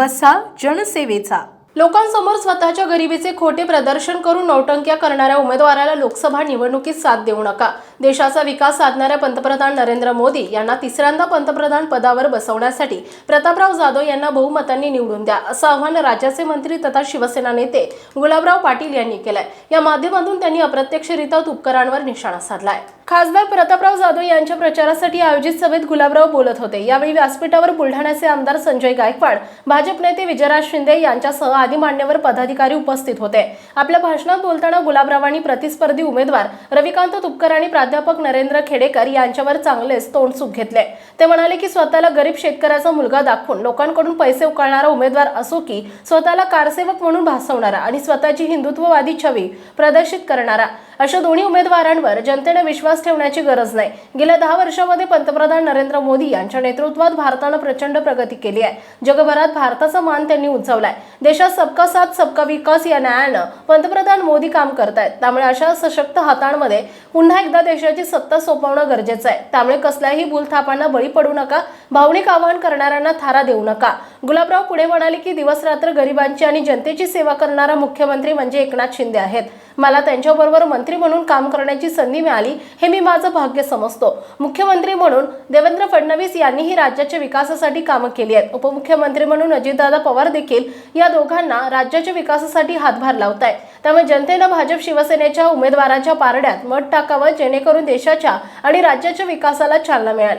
वसा जनसेवेचा. लोकांसमोर स्वतःच्या गरिबीचे खोटे प्रदर्शन करून नौटंक्या करणाऱ्या उमेदवाराला लोकसभा निवडणुकीत साथ देऊ नका. देशाचा विकास साधणाऱ्या पंतप्रधान नरेंद्र मोदी यांना तिसऱ्यांदा पंतप्रधान पदावर बसवण्यासाठी प्रतापराव जाधव यांना बहुमतांनी निवडून द्या असं आवाहन राज्याचे मंत्री तथा शिवसेना नेते गुलाबराव पाटील यांनी केलंय. या माध्यमातून त्यांनी अप्रत्यक्षरित्या तुपकरांवर निशाणा साधलाय. खासदार प्रतापराव जाधव यांच्या प्रचारासाठी आयोजित सभेत गुलाबराव बोलत होते. यावेळी व्यासपीठावर बुलढाण्याचे आमदार संजय गायकवाड भाजप नेते विजयराज शिंदे यांच्यासह आदी मान्यवर पदाधिकारी उपस्थित होते. आपल्या भाषणात बोलताना गुलाबरावांनी प्रतिस्पर्धी उमेदवार रविकांत तुपकर आणि प्राध्यापक नरेंद्र खेडेकर यांच्यावर चांगलेच तोंडसुख घेतले ते म्हणाले की स्वतःला गरीब शेतकऱ्याचा मुलगा दाखवून लोकांकडून पैसे उकळणारा उमेदवार असो की स्वतःला कारसेवक म्हणून भासवणारा आणि स्वतःची हिंदुत्ववादी छवी प्रदर्शित करणारा. अशा दोन्ही उमेदवारांवर जनतेने विश्वास ठेवण्याची गरज नाही. गेल्या दहा वर्षामध्ये पंतप्रधान नरेंद्र मोदी यांच्या नेतृत्वात भारतानं प्रचंड प्रगती केली आहे. जगभरात भारताचा मान त्यांनी उंचावलाय. देशात सबका साथ सबका विकास या न्यायानं पंतप्रधान मोदी काम करतायत. त्यामुळे अशा सशक्त हातांमध्ये पुन्हा एकदा देशाची सत्ता सोपवणं गरजेचं आहे. त्यामुळे कसल्याही भूलथापांना बळी पडू नका. भावनिक आवाहन करणाऱ्यांना थारा देऊ नका. गुलाबराव पुढे म्हणाले की दिवस रात्र गरिबांची आणि जनतेची सेवा करणारा मुख्यमंत्री म्हणजे एकनाथ शिंदे आहेत. मला त्यांच्याबरोबर मंत्री म्हणून काम करण्याची संधी मिळाली हे मी माझं भाग्य समजतो. मुख्यमंत्री म्हणून देवेंद्र फडणवीस यांनीही राज्याच्या विकासासाठी कामं केली आहेत. उपमुख्यमंत्री म्हणून अजितदादा पवार देखील या दोघांना राज्याच्या विकासासाठी हातभार लावत आहे त्यामुळे जनतेनं भाजप शिवसेनेच्या उमेदवाराच्या पारड्यात मत टाकावं जेणेकरून देशाच्या आणि राज्याच्या विकासाला चालना मिळेल.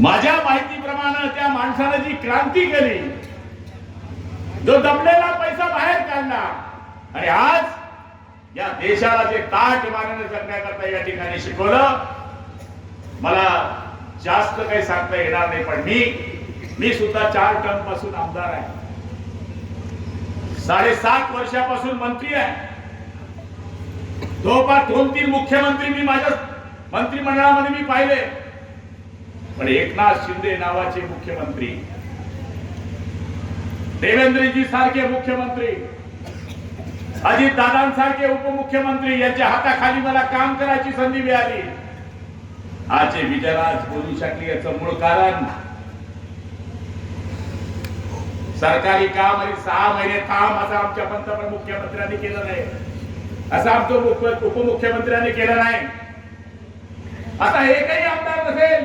माझ्या माहितीप्रमाणे त्या माणसानं जी क्रांती केली जो दबलेला पैसा बाहेर काढला आणि आज या देशाला जे ताट मागणं जगण्याकरता या ठिकाणी शिकवलं मला जास्त काही सांगता येणार नाही पण मी मी सुद्धा चार टर्मपासून आमदार आहे. साडेसात वर्षापासून मंत्री आहे. जवळपास दोन तीन मुख्यमंत्री मी माझ्या मंत्रिमंडळामध्ये मी पाहिले. पण एकनाथ शिंदे नावाचे मुख्यमंत्री देवेंद्रजी सारखे मुख्यमंत्री अजित दादांसारखे उपमुख्यमंत्री यांच्या हाताखाली मला काम करायची संधी मिळाली. आज विजयराज बोलू शकले याचं मूळ कारण सरकारी काम आणि सहा महिने काम असं आमच्या पंतप्रधान मुख्यमंत्र्यांनी केलं नाही. असं आमचं मुख्य- उपमुख्यमंत्र्यांनी केलं नाही. आता एकही आमदार नसेल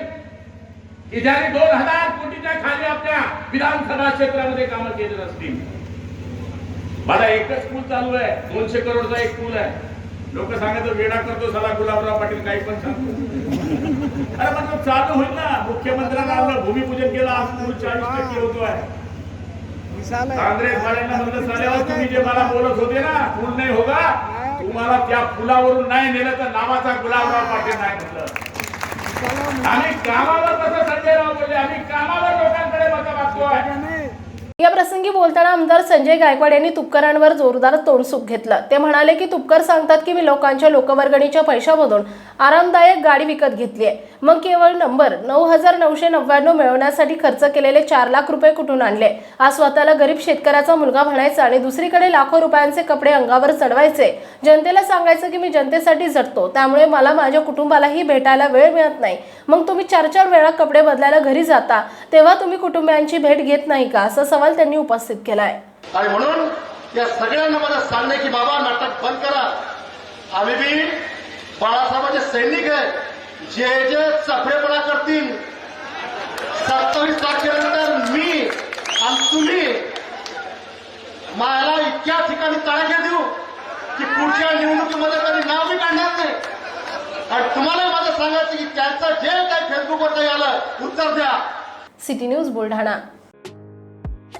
की ज्याने दोन हजार कोटीच्या खाली आपल्या विधानसभा क्षेत्रामध्ये कामं केली नसतील. मला एकच पूल चालू आहे. दोनशे करोडचा एक पूल आहे. लोक सांगायचं वेडा करतो सला गुलाबराव पाटील. काही पण सांगतो. अरे पण तो चालू होईल ना. मुख्यमंत्र्यांना आपलं भूमिपूजन केलं आज पूल चाळीस टक्के होतो आहे. काँग्रेस वाल्यांना म्हणलं साल्यावर तुम्ही जे मला बोलत होते ना पूल नाही होगा. तुम्हाला त्या पुलावरून नाही नेलं तर नावाचा गुलाबराव पाटील नाही म्हटलं आम्ही कामावर कसं संजय राव बोलले. आम्ही कामावर लोकांकडे मत मागतोय. या प्रसंगी बोलताना आमदार संजय गायकवाड यांनी तुपकरांवर जोरदार तोंडसूक घेतलं. ते म्हणाले की तुपकर सांगतात की मी लोकांच्या लोकवर्गणीच्या पैशामधून आरामदायक गाडी विकत घेतली आहे मग केवळ नंबर नऊ हजार नऊशे नव्याण्णव मिळवण्यासाठी खर्च केलेले चार लाख रुपये कुठून आणले? आज स्वतःला गरीब शेतकऱ्याचा मुलगा म्हणायचा आणि दुसरीकडे लाखो रुपयांचे कपडे अंगावर चढवायचे. जनतेला सांगायचं की मी जनतेसाठी झटतो त्यामुळे मला माझ्या कुटुंबालाही भेटायला वेळ मिळत नाही. मग तुम्ही चार चार वेळा कपडे बदलायला घरी जाता. तेव्हा तुम्ही कुटुंबियांची भेट घेत नाही का? असा सवाल त्यांनी उपस्थित केलाय. आणि म्हणून? या सगळ्यांना मला सांगणे की बाबा नाटक बंद करा. आम्ही बी बाळासाहेबांचे सैनिक आहेत जे जे चफरेपणा करतील सत्तावीस तारखेनंतर मी आणि तुम्ही मला इतक्या ठिकाणी ताळ्या देऊ की पुढच्या निवडणुकीमध्ये कधी नाव बी काढणार नाही. आणि तुम्हाला माझं सांगायचं की त्यांचं जे काही फेसबुकवर काही आलं उत्तर द्या. City news Buldhana.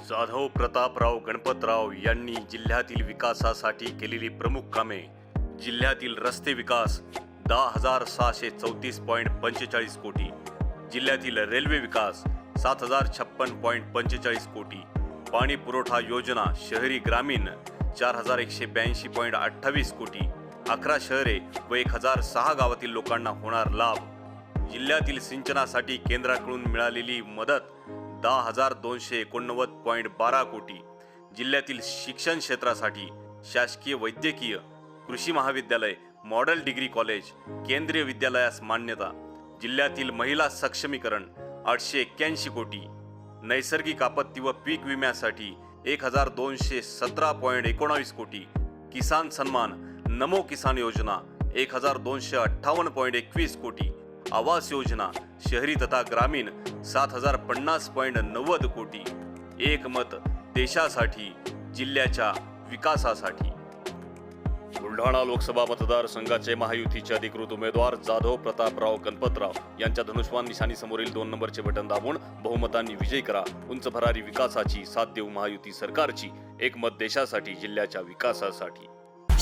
Jadhav Prataprao Ganpatrao यांनी जिल्ह्यातील विकासासाठी केलेली प्रमुख कामे. जिल्ह्यातील रस्ते विकास दहा हजार सहाशे चौतीस पॉईंट पंचेचाळीस कोटी. जिल्ह्यातील रेल्वे विकास सात हजार छप्पन पॉईंट पंचेचाळीस कोटी. पाणी पुरवठा योजना शहरी ग्रामीण चार हजार एकशे ब्याऐंशी पॉईंट अठ्ठावीस कोटी. अकरा शहरे व एक हजार सहा गावातील लोकांना होणार लाभ. जिल्ह्यातील सिंचनासाठी केंद्राकडून मिळालेली मदत दहा हजार दोनशे एकोणनव्वद पॉईंट बारा कोटी. जिल्ह्यातील शिक्षण क्षेत्रासाठी शासकीय वैद्यकीय कृषी महाविद्यालय मॉडेल डिग्री कॉलेज केंद्रीय विद्यालयास मान्यता. जिल्ह्यातील महिला सक्षमीकरण आठशे एक्क्याऐंशी कोटी. नैसर्गिक आपत्ती व पीक विम्यासाठी एक हजार दोनशे सतरा पॉईंट एकोणावीस कोटी. किसान सन्मान नमो किसान योजना एक हजार दोनशे अठ्ठावन्न पॉईंट एकवीस कोटी. आवास योजना शहरी तथा ग्रामीण सात हजार पन्नास पॉईंट नव्वद कोटी. एक मत देशासाठी जिल्ह्याच्या विकासासाठी. बुलढाणा लोकसभा मतदारसंघाचे महायुतीचे अधिकृत उमेदवार जाधव प्रतापराव गणपतराव यांच्या धनुष्वान निशाणीसमोरील दोन नंबरचे बटन दाबून बहुमतांनी विजय करा. उंच भरारी विकासाची साथ देऊ महायुती सरकारची. एक मत देशासाठी जिल्ह्याच्या विकासासाठी.